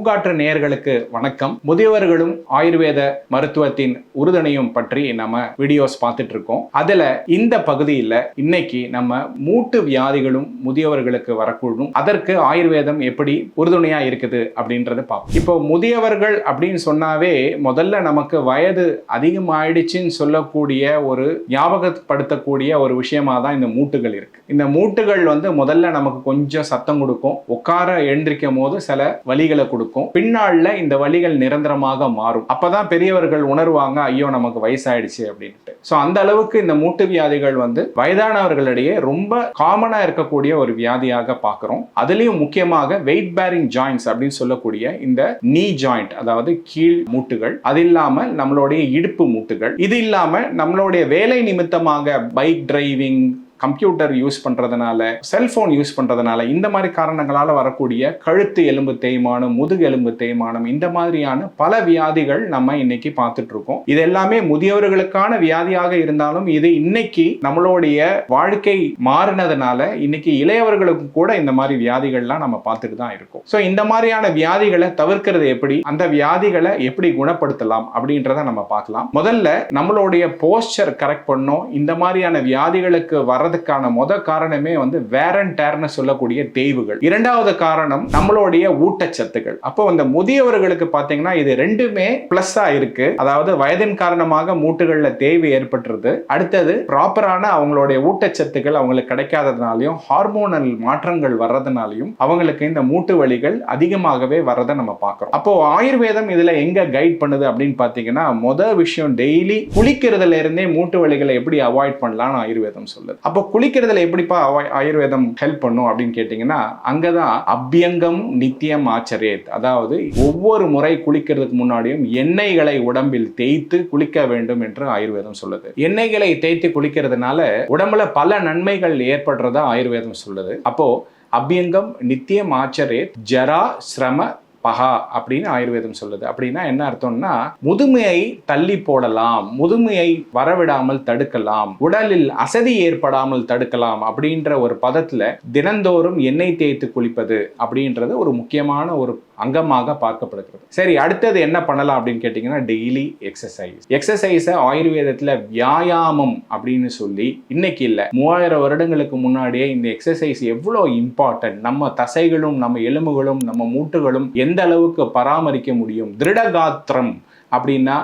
பூங்காற்று நேயர்களுக்கு வணக்கம். முதியவர்களும் ஆயுர்வேத மருத்துவத்தின் உறுதுணையும் பற்றி நம்ம வீடியோஸ் பார்த்துட்டு இருக்கோம் அதுல இந்த பகுதியில் இன்னைக்கு நம்ம மூட்டு வியாதிகளும் முதியவர்களுக்கு வரக்கூடும். அதற்கு ஆயுர்வேதம் எப்படி உறுதுணையா இருக்குது அப்படின்றத பார்ப்போம். இப்போ முதியவர்கள் அப்படின்னு சொன்னாவே முதல்ல நமக்கு வயது அதிகமாயிடுச்சுன்னு சொல்லக்கூடிய ஒரு ஞாபகப்படுத்தக்கூடிய ஒரு விஷயமா தான் இந்த மூட்டுகள் இருக்கு. இந்த மூட்டுகள் வந்து முதல்ல நமக்கு கொஞ்சம் சத்தம் கொடுக்கும். உட்கார எழுந்திருக்கும் போது சில வலிகளை கொடுக்கும். பின்னாள்ல இந்த வழிகள் நிரந்தரமாக மாறும். அப்பதான் பெரியவர்கள் உணர்வாங்க ஐயோ நமக்கு வயசாயிடுச்சு அப்படின்ட்டு. ஸோ அந்த அளவுக்கு இந்த மூட்டு வியாதிகள் வந்து வயதானவர்களிடையே ரொம்ப காமனா இருக்கக்கூடிய ஒரு வியாதியாக பார்க்குறோம். அதுலயும் முக்கியமாக வெயிட் பேரிங் ஜாயின்ஸ் அப்படின்னு சொல்லக்கூடிய இந்த நீ ஜாயிண்ட் அதாவது கீழ் மூட்டுகள். அது இல்லாம நம்மளுடைய இடுப்பு மூட்டுகள். இது இல்லாம நம்மளுடைய வேலை நிமித்தமாக பைக் டிரைவிங் கம்ப்யூட்டர் யூஸ் பண்ணுறதுனால செல்ஃபோன் யூஸ் பண்ணுறதுனால இந்த மாதிரி காரணங்களால் வரக்கூடிய கழுத்து எலும்பு தேய்மானம் முதுகு எலும்பு தேய்மானம் இந்த மாதிரியான பல வியாதிகள் நம்ம இன்னைக்கு பார்த்துட்டு இருக்கோம் இது எல்லாமே முதியவர்களுக்கான வியாதியாக இருந்தாலும் இது இன்னைக்கு நம்மளுடைய வாழ்க்கை மாறினதுனால இன்னைக்கு இளையவர்களுக்கு கூட இந்த மாதிரி வியாதிகள்லாம் நம்ம பார்த்துட்டு தான் இருக்கோம். ஸோ இந்த மாதிரியான வியாதிகளை தவிர்க்கிறது எப்படி? அந்த வியாதிகளை எப்படி குணப்படுத்தலாம்? அப்படின்றத நம்ம பார்க்கலாம். முதல்ல நம்மளுடைய போஸ்டர் கரெக்ட் பண்ணோம். இந்த மாதிரியான வியாதிகளுக்கு வர வர்றதுக்கான முத காரணமே வந்து வேரன் சொல்லக்கூடிய தேய்வுகள். இரண்டாவது காரணம் நம்மளுடைய ஊட்டச்சத்துக்கள். அப்போ அந்த முதியவர்களுக்கு பார்த்தீங்கன்னா இது ரெண்டுமே பிளஸ்ஸா இருக்கு. அதாவது வயதின் காரணமாக மூட்டுகளில் தேய்வு ஏற்பட்டுருது. அடுத்தது ப்ராப்பரான அவங்களுடைய ஊட்டச்சத்துக்கள் அவங்களுக்கு கிடைக்காததுனாலையும் ஹார்மோனல் மாற்றங்கள் வர்றதுனாலையும் அவங்களுக்கு இந்த மூட்டு வலிகள் அதிகமாகவே வர்றதை நம்ம பார்க்குறோம் அப்போ ஆயுர்வேதம் இதுல எங்க கைட் பண்ணுது அப்படின்னு பார்த்தீங்கன்னா முத விஷயம் டெய்லி குளிக்கிறதுல இருந்தே மூட்டு வலிகளை எப்படி அவாய்ட் பண்ணலாம்னு ஆயுர்வேதம் சொல்லுது. அப்போ குளிக்கிறதுல எப்படிப்பா ஆயுர்வேதம் ஹெல்ப் பண்ணும் அப்படின்னு கேட்டிங்கன்னா அங்கதான் அபியங்கம் நித்தியம் ஆச்சரேத் அதாவது ஒவ்வொரு முறை குளிக்கிறதுக்கு முன்னாடியும் எண்ணெய்களை உடம்பில் தேய்த்து குளிக்க வேண்டும் என்று ஆயுர்வேதம் சொல்லுது. எண்ணெய்களை தேய்த்து குளிக்கிறதுனால உடம்புல பல நன்மைகள் ஏற்படுறதா ஆயுர்வேதம் சொல்லுது. அப்போ அபியங்கம் நித்தியம் ஆச்சரியத் ஜரா சிரம பகா அப்படின்னு ஆயுர்வேதம் சொல்லுது. அப்படின்னா என்ன அர்த்தம்னா முதுமையை தள்ளி போடலாம் முதுமையை வரவிடாமல் தடுக்கலாம் உடலில் அசதி ஏற்படாமல் தடுக்கலாம் அப்படின்ற ஒரு பதத்துல தினந்தோறும் எண்ணெய் தேய்த்து குளிப்பது அப்படின்றது ஒரு முக்கியமான ஒரு அங்கமாக பார்க்கப்படுகிறது. சரி அடுத்தது என்ன பண்ணலாம் அப்படின்னு கேட்டிங்கன்னா டெய்லி எக்ஸசைஸ் எக்ஸசைஸை ஆயுர்வேதத்தில் வியாயாமம் அப்படின்னு சொல்லி இன்னைக்கு இல்லை. மூவாயிரம் வருடங்களுக்கு முன்னாடியே இந்த எக்ஸசைஸ் எவ்வளோ இம்பார்ட்டன்ட் நம்ம தசைகளும் நம்ம எலும்புகளும் நம்ம மூட்டுகளும் எந்த அளவுக்கு பராமரிக்க முடியும்? திருடகாத்திரம் அப்படின்னா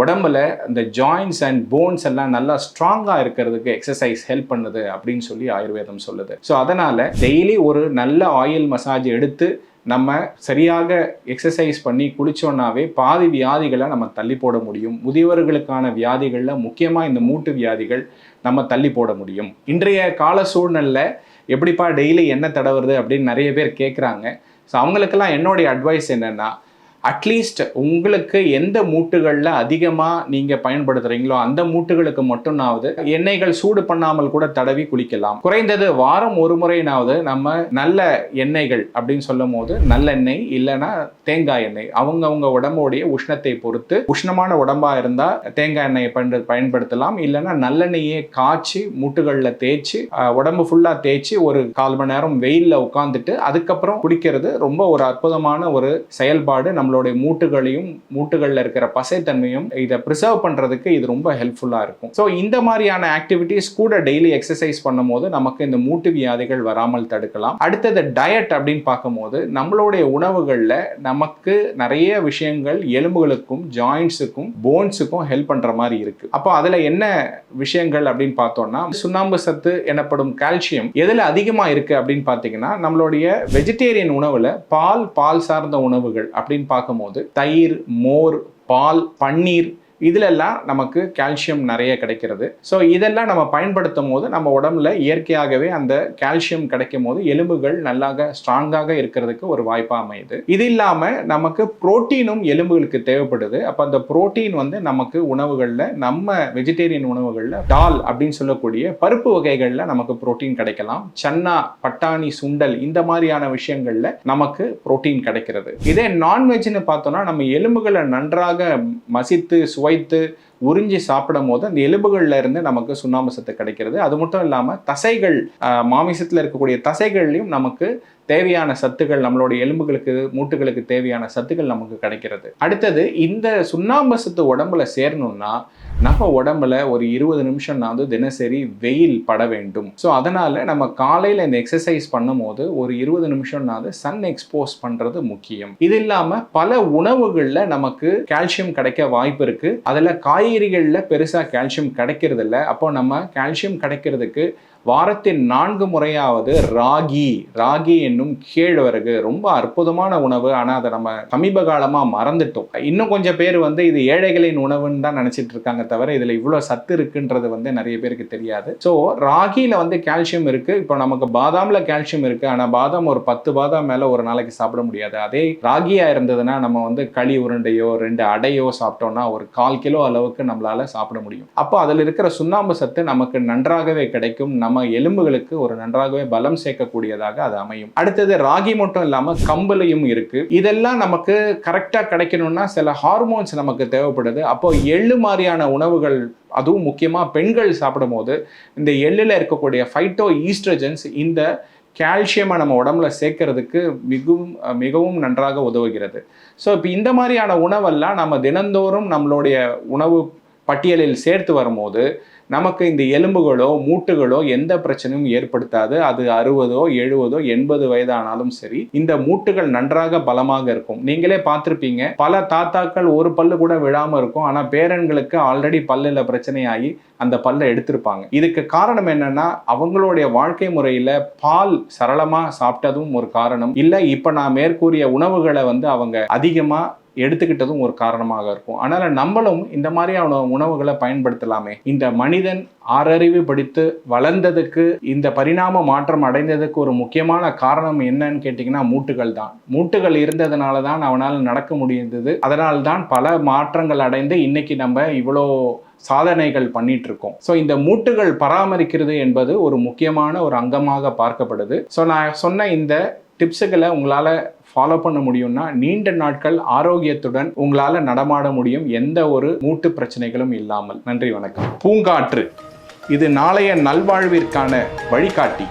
உடம்புல இந்த ஜாயின்ஸ் அண்ட் போன்ஸ் எல்லாம் நல்லா ஸ்ட்ராங்காக இருக்கிறதுக்கு எக்ஸசைஸ் ஹெல்ப் பண்ணுது அப்படின்னு சொல்லி ஆயுர்வேதம் சொல்லுது. ஸோ அதனால் டெய்லி ஒரு நல்ல ஆயில் மசாஜ் எடுத்து நம்ம சரியாக எக்ஸசைஸ் பண்ணி குளிச்சோன்னாவே பாதி வியாதிகளை நம்ம தள்ளி போட முடியும். முதியவர்களுக்கான வியாதிகளில் முக்கியமாக இந்த மூட்டு வியாதிகள் நம்ம தள்ளி போட முடியும். இன்றைய கால சூழ்நிலை எப்படிப்பா டெய்லி என்ன தடவுறது அப்படின்னு நிறைய பேர் கேட்குறாங்க ஸோ அவங்களுக்கெல்லாம் என்னுடைய அட்வைஸ் என்னென்னா அட்லீஸ்ட் உங்களுக்கு எந்த மூட்டுகளில் அதிகமாக நீங்கள் பயன்படுத்துகிறீங்களோ அந்த மூட்டுகளுக்கு மட்டும்னாவது எண்ணெய்கள் சூடு பண்ணாமல் கூட தடவி குளிக்கலாம். குறைந்தது வாரம் ஒரு முறையினாவது நம்ம நல்ல எண்ணெய்கள் அப்படின்னு சொல்லும் போது நல்லெண்ணெய் இல்லைன்னா தேங்காய் எண்ணெய். அவங்கவுங்க உடம்போடைய உஷ்ணத்தை பொறுத்து உஷ்ணமான உடம்பாக இருந்தால் தேங்காய் எண்ணெயை பயன்படு பயன்படுத்தலாம். இல்லைன்னா நல்லெண்ணெயை காய்ச்சி மூட்டுகளில் தேய்ச்சி உடம்பு ஃபுல்லாக தேய்ச்சி ஒரு கால் மணி நேரம் வெயிலில் உட்காந்துட்டு அதுக்கப்புறம் குடிக்கிறது ரொம்ப ஒரு அற்புதமான ஒரு செயல்பாடு நம்ம நம்மளுடைய மூட்டுகளையும் மூட்டுகளில் இருக்கிற பசைத்தன்மையும் இதை ப்ரிசர்வ் பண்ணுறதுக்கு இது ரொம்ப ஹெல்ப்ஃபுல்லாக இருக்கும். ஸோ இந்த மாதிரியான ஆக்டிவிட்டீஸ் கூட டெய்லி எக்ஸசைஸ் பண்ணும்போது நமக்கு இந்த மூட்டு வியாதிகள் வராமல் தடுக்கலாம். அடுத்தது டயட் அப்படின்னு பார்க்கும்போது நம்மளுடைய உணவுகளில் நமக்கு நிறைய விஷயங்கள் எலும்புகளுக்கும் ஜாயிண்ட்ஸுக்கும் போன்ஸுக்கும் ஹெல்ப் பண்ணுற மாதிரி இருக்கு. அப்போ அதில் என்ன விஷயங்கள் அப்படின்னு பார்த்தோம்னா சுண்ணாம்பு சத்து எனப்படும் கால்சியம் எதில் அதிகமாக இருக்கு அப்படின்னு பார்த்தீங்கன்னா நம்மளுடைய வெஜிடேரியன் உணவில் பால் பால் சார்ந்த உணவுகள் அப்படின்னு பார்க்கும்போது தயிர் மோர் பால் பன்னீர் இதுலெல்லாம் நமக்கு கால்சியம் நிறைய கிடைக்கிறது. ஸோ இதெல்லாம் நம்ம பயன்படுத்தும் போது நம்ம உடம்புல இயற்கையாகவே அந்த கால்சியம் கிடைக்கும் போது எலும்புகள் நல்லாக ஸ்ட்ராங்காக இருக்கிறதுக்கு ஒரு வாய்ப்பாக அமையுது. இது இல்லாமல் நமக்கு புரோட்டீனும் எலும்புகளுக்கு தேவைப்படுது. அப்போ அந்த புரோட்டீன் வந்து நமக்கு உணவுகளில் நம்ம வெஜிடேரியன் உணவுகளில் டால் அப்படின்னு சொல்லக்கூடிய பருப்பு வகைகளில் நமக்கு புரோட்டீன் கிடைக்கலாம். சன்னா பட்டாணி சுண்டல் இந்த மாதிரியான விஷயங்களில் நமக்கு புரோட்டீன் கிடைக்கிறது. இதே நான்வெஜ்னு பார்த்தோம்னா நம்ம எலும்புகளை நன்றாக மசித்து சுவை துவைத்து உறிஞ்சி சாப்பிடும் போது அந்த எலும்புகள்ல இருந்து நமக்கு சுண்ணாம்பு சத்து கிடைக்கிறது. அது மட்டும் இல்லாமல் தசைகள் மாமிசத்தில் இருக்கக்கூடிய தசைகள்லையும் நமக்கு தேவையான சத்துக்கள் நம்மளுடைய எலும்புகளுக்கு மூட்டுகளுக்கு தேவையான சத்துக்கள் நமக்கு கிடைக்கிறது. அடுத்தது இந்த சுண்ணாம்பு சத்து உடம்புல சேரணும்னா நம்ம உடம்புல ஒரு இருபது நிமிஷம்னாவது தினசரி வெயில் பட வேண்டும். ஸோ அதனால நம்ம காலையில் இந்த எக்ஸசைஸ் பண்ணும்போது ஒரு இருபது நிமிஷம்னாவது சன் எக்ஸ்போஸ் பண்றது முக்கியம். இது இல்லாம பல உணவுகளில் நமக்கு கால்சியம் கிடைக்க வாய்ப்பு இருக்கு. அதில் காய்கறிகளில் பெருசாக கால்சியம் கிடைக்கிறது இல்லை அப்போ நம்ம கால்சியம் கிடைக்கிறதுக்கு வாரத்தின் நான்கு முறையாவது ராகி. ராகி என்னும் கேழ்வரகு. ரொம்ப அற்புதமான உணவு. ஆனால் அதை நம்ம சமீப காலமாக மறந்துட்டோம். இன்னும் கொஞ்சம் பேர் வந்து இது ஏழைகளின் உணவுன்னு தான் நினச்சிட்டு இருக்காங்க தவிர இதில் இவ்வளோ சத்து இருக்குன்றது வந்து நிறைய பேருக்கு தெரியாது. ஸோ ராகியில் வந்து கால்சியம் இருக்குது இப்போ நமக்கு பாதாமில் கால்சியம் இருக்குது ஆனால் பாதாம் ஒரு பத்து பாதாம் மேலே ஒரு நாளைக்கு சாப்பிட முடியாது. அதே ராகியாக இருந்ததுன்னா நம்ம வந்து களி உருண்டையோ ரெண்டு அடையோ சாப்பிட்டோம்னா ஒரு கால் கிலோ அளவுக்கு நம்மளால் சாப்பிட முடியும். அப்போ அதில் இருக்கிற சுண்ணாம்பு சத்து நமக்கு நன்றாகவே கிடைக்கும். நம்ம நம்ம எலும்புகளுக்கு ஒரு நன்றாகவே பலம் சேர்க்கக்கூடியதாக அது அமையும். அடுத்தது ராகி மட்டும் இல்லாம கம்பலையும் இருக்கு. இதெல்லாம் நமக்கு கரெக்டா கிடைக்கணும்னா சில ஹார்மோன்ஸ் நமக்கு தேவைப்படுது. அப்போ எள்ளு மாதிரியான உணவுகள் அதுவும் முக்கியமாக பெண்கள் சாப்பிடும்போது இந்த எள்ளில் இருக்கக்கூடிய ஃபைட்டோ ஈஸ்ட்ரஜன்ஸ் இந்த கால்சியமாக நம்ம உடம்புல சேர்க்கறதுக்கு மிகவும் மிகவும் நன்றாக உதவுகிறது. ஸோ இப்போ இந்த மாதிரியான உணவெல்லாம் நம்ம தினந்தோறும் நம்மளுடைய உணவு பட்டியலில் சேர்த்து வரும்போது நமக்கு இந்த எலும்புகளோ மூட்டுகளோ எந்த பிரச்சனையும் ஏற்படுத்தாது. அது அறுபதோ எழுபதோ எண்பது வயதானாலும் சரி இந்த மூட்டுகள் நன்றாக பலமாக இருக்கும். நீங்களே பார்த்துருப்பீங்க பல தாத்தாக்கள் ஒரு பல்லு கூட விழாம இருக்கும். ஆனா பேரன்களுக்கு ஆல்ரெடி பல்லுல பிரச்சனையாகி அந்த பல்லை எடுத்திருப்பாங்க. இதுக்கு காரணம் என்னன்னா அவங்களுடைய வாழ்க்கை முறையில பால் சரளமா சாப்பிட்டதும் ஒரு காரணம். இல்ல இப்ப நான் மேற்கூறிய உணவுகளை வந்து அவங்க அதிகமா எடுத்துக்கிட்டதும் ஒரு காரணமாக இருக்கும். அதனால் நம்மளும் இந்த மாதிரியான உணவுகளை பயன்படுத்தலாமே. இந்த மனிதன் ஆறறிவு படித்து வளர்ந்ததுக்கு இந்த பரிணாம மாற்றம் அடைந்ததுக்கு ஒரு முக்கியமான காரணம் என்னன்னு கேட்டிங்கன்னா மூட்டுகள் தான். மூட்டுகள் இருந்ததுனால தான் அவனால் நடக்க முடிந்தது. அதனால் தான் பல மாற்றங்கள் அடைந்து இன்னைக்கு நம்ம இவ்வளோ சாதனைகள் பண்ணிட்டு இருக்கோம் ஸோ இந்த மூட்டுகள் பராமரிக்கிறது என்பது ஒரு முக்கியமான ஒரு அங்கமாக பார்க்கப்படுது. ஸோ நான் சொன்ன இந்த டிப்ஸுகளை உங்களால் ஃபாலோ பண்ண முடியும்னா நீண்ட நாட்கள் ஆரோக்கியத்துடன் உங்களால் நடமாட முடியும் எந்த ஒரு மூட்டு பிரச்சனைகளும் இல்லாமல். நன்றி வணக்கம். பூங்காற்று. இது நாளைய நல்வாழ்விற்கான வழிகாட்டி.